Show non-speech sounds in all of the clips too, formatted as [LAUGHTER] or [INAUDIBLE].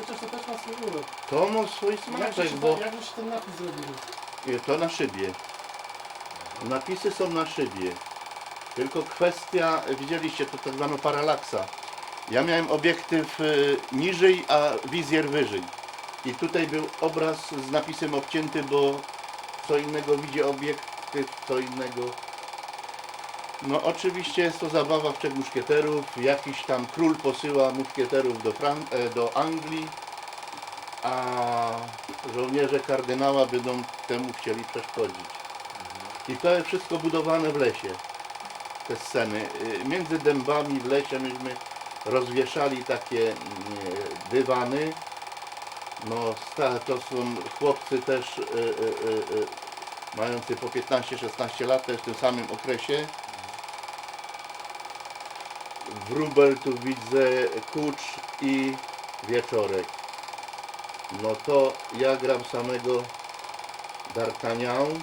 Chociaż to też ma swój urok. To ma swój smaczek, bo Jak żeście ten napis zrobili? to na szybie. Napisy są na szybie. Tylko kwestia, widzieliście to tak zwaną paralaksa. Ja miałem obiektyw y, niżej, a wizjer wyżej. I tutaj był obraz z napisem obcięty, bo co innego widzi obiektyw, co innego. No oczywiście jest to zabawa w trzech muszkieterów. Jakiś tam król posyła muszkieterów do, Fran- e, do Anglii, a żołnierze kardynała będą temu chcieli przeszkodzić. I to jest wszystko budowane w lesie, te sceny. Y, Między dębami w lesie myśmy rozwieszali takie mm, dywany. No, to są chłopcy też y, y, mający po 15-16 lat, też w tym samym okresie. Wróbel tu widzę, Kucz i Wieczorek. No to ja gram samego D'Artagnan,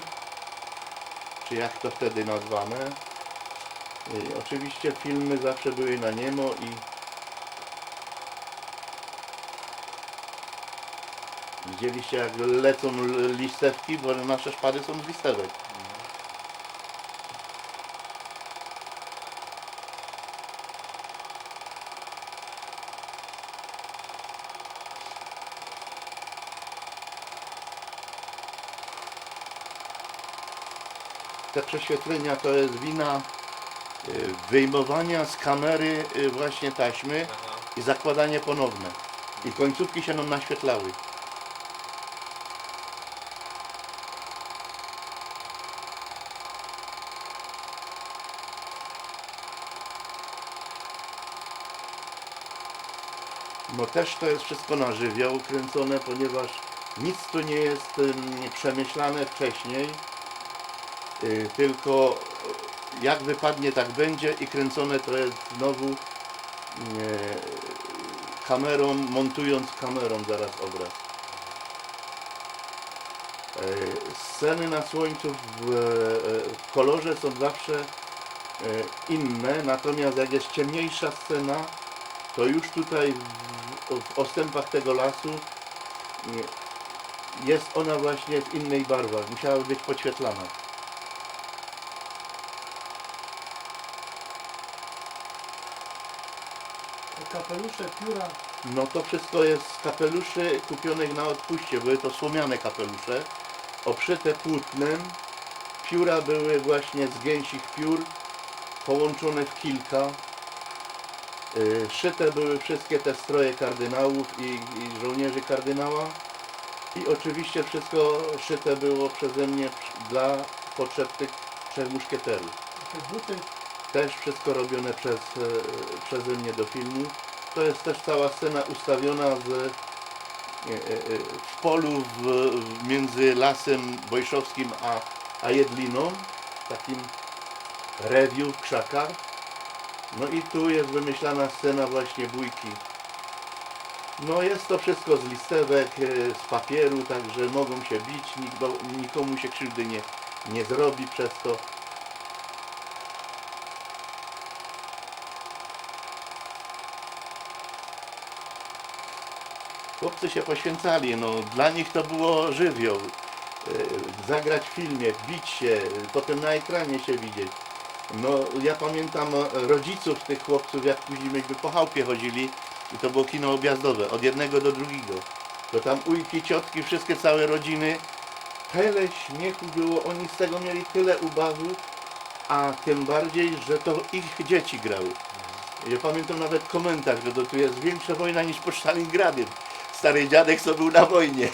czy jak to wtedy nazwane. I oczywiście filmy zawsze były na niemo i widzieliście jak lecą listewki, bo nasze szpady są z listewek. Te prześwietlenia to jest wina y, wyjmowania z kamery y, właśnie taśmy Aha. i zakładanie ponowne. I końcówki się nam naświetlały. No też to jest wszystko na żywioł kręcone, ponieważ nic tu nie jest przemyślane wcześniej. Y, tylko y, jak wypadnie tak będzie i kręcone to jest znowu y, kamerą, montując kamerą zaraz obraz. Sceny na słońcu w, w kolorze są zawsze y, inne, natomiast jak jest ciemniejsza scena, to już tutaj w, ostępach tego lasu jest ona właśnie w innej barwach, musiała być podświetlana. Kapelusze, pióra. No to wszystko jest z kapeluszy kupionych na odpuście. Były to słomiane kapelusze, obszyte płótnem. Pióra były właśnie z gęsich piór, połączone w kilka. Yy, Szyte były wszystkie te stroje kardynałów i, i żołnierzy kardynała. I oczywiście wszystko szyte było przeze mnie dla potrzeb tych trzech muszkieterów. Te buty. Też wszystko robione przez, e, przeze mnie do filmu. To jest też cała scena ustawiona z, e, e, e, w polu w, w, między lasem Wojszowskim a, a Jedliną, takim rewiu w krzakach. No i tu jest wymyślana scena właśnie bójki. No jest to wszystko z listewek, z papieru, także mogą się bić, nikomu się krzywdy nie, nie zrobi przez to. Chłopcy się poświęcali, no dla nich to było żywioł. E, Zagrać w filmie, bić się, potem na ekranie się widzieć. No ja pamiętam rodziców tych chłopców, jak później myśmy po chałupie chodzili i to było kino objazdowe, od jednego do drugiego. To tam ujki, ciotki, wszystkie całe rodziny. Tyle śmiechu było, oni z tego mieli tyle ubawu, a tym bardziej, że to ich dzieci grały. Ja pamiętam nawet komentarz, że to tu jest większa wojna niż pod Stalingradem. Stary dziadek co był na wojnie.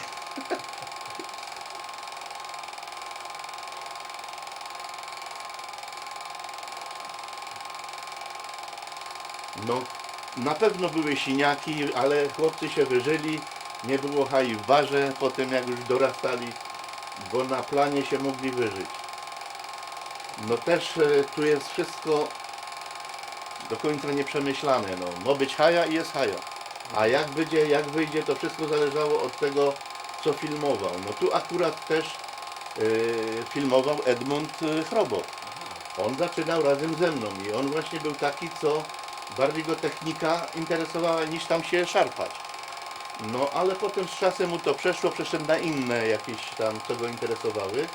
No, na pewno były siniaki, ale chłopcy się wyżyli. Nie było haj w barze, potem jak już dorastali, bo na planie się mogli wyżyć. No też e, tu jest wszystko do końca nieprzemyślane. No, ma być haja i jest haja. A jak będzie, jak wyjdzie, to wszystko zależało od tego, co filmował. No tu akurat też yy, filmował Edmund y, Chrobot. On zaczynał razem ze mną i on właśnie był taki, co bardziej go technika interesowała niż tam się szarpać. No ale potem z czasem mu to przeszło, przeszedł na inne jakieś tam, co go interesowały,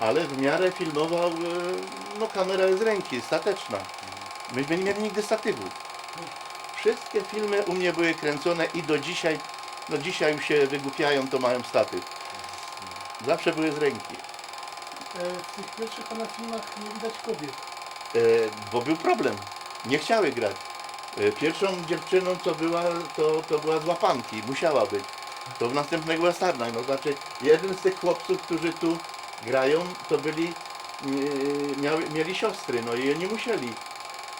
ale w miarę filmował, e, no kamera z ręki, stateczna. Myśmy nie mieli nigdy statywu. Wszystkie filmy u mnie były kręcone i do dzisiaj, no dzisiaj już się wygłupiają, to mają statyw. Zawsze były z ręki. E, W tych pierwszych pana filmach nie widać kobiet. E, bo był problem. Nie chciały grać. E, Pierwszą dziewczyną, co była, to, to była z łapanki. Musiała być. To w następnego westerna. No znaczy, jeden z tych chłopców, którzy tu grają, to byli, e, miały, mieli siostry, no i oni musieli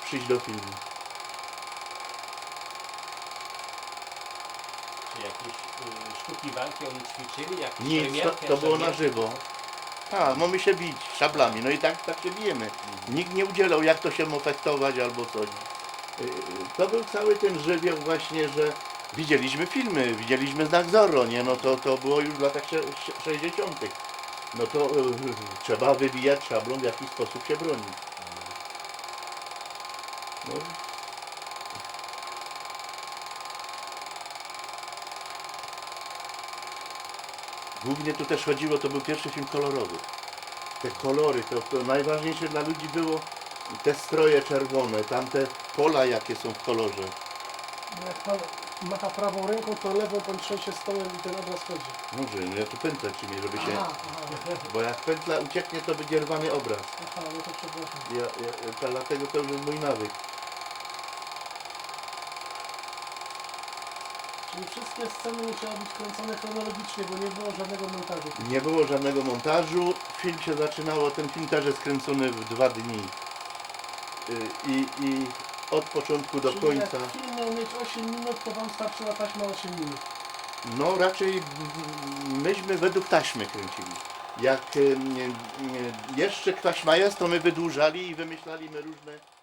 przyjść do filmu. Czy jakieś y, sztuki walki oni ćwiczyli? Jakieś Nic, to, to było na żywo. Tak, mamy się bić szablami, no i tak, tak się bijemy. Nikt nie udzielał, jak to się mofektować albo coś. Yy, To był cały ten żywioł właśnie, że widzieliśmy filmy, widzieliśmy znak Zorro, nie? No to, to było już w latach sze- sze- 60. No to yy, [LAUGHS] trzeba wybijać szablą, w jaki sposób się bronić. No. Głównie tu też chodziło, to był pierwszy film kolorowy. Te kolory, to, to najważniejsze dla ludzi było te stroje czerwone, tamte pola jakie są w kolorze. No Jak pan macha prawą ręką, to lewą pan trzęsie stołem i ten obraz chodzi. Może, no ja tu pętlę trzymię, żeby się... Aha, aha, Bo jak pętla ucieknie, to będzie rwany obraz. aha, no to przepraszam. Ja, ja, dlatego to już jest mój nawyk. Czyli wszystkie sceny musiały być kręcone chronologicznie, bo nie było żadnego montażu. Nie było żadnego montażu. Film się zaczynało, ten film też jest kręcony w dwa dni. Y, I, i od początku do Czyli końca. jak film miał mieć 8 minut, to wam starczyła taśma 8 minut. No raczej myśmy według taśmy kręcili. Jak y, nie, nie, jeszcze taśma jest, to my wydłużali i wymyślaliśmy różne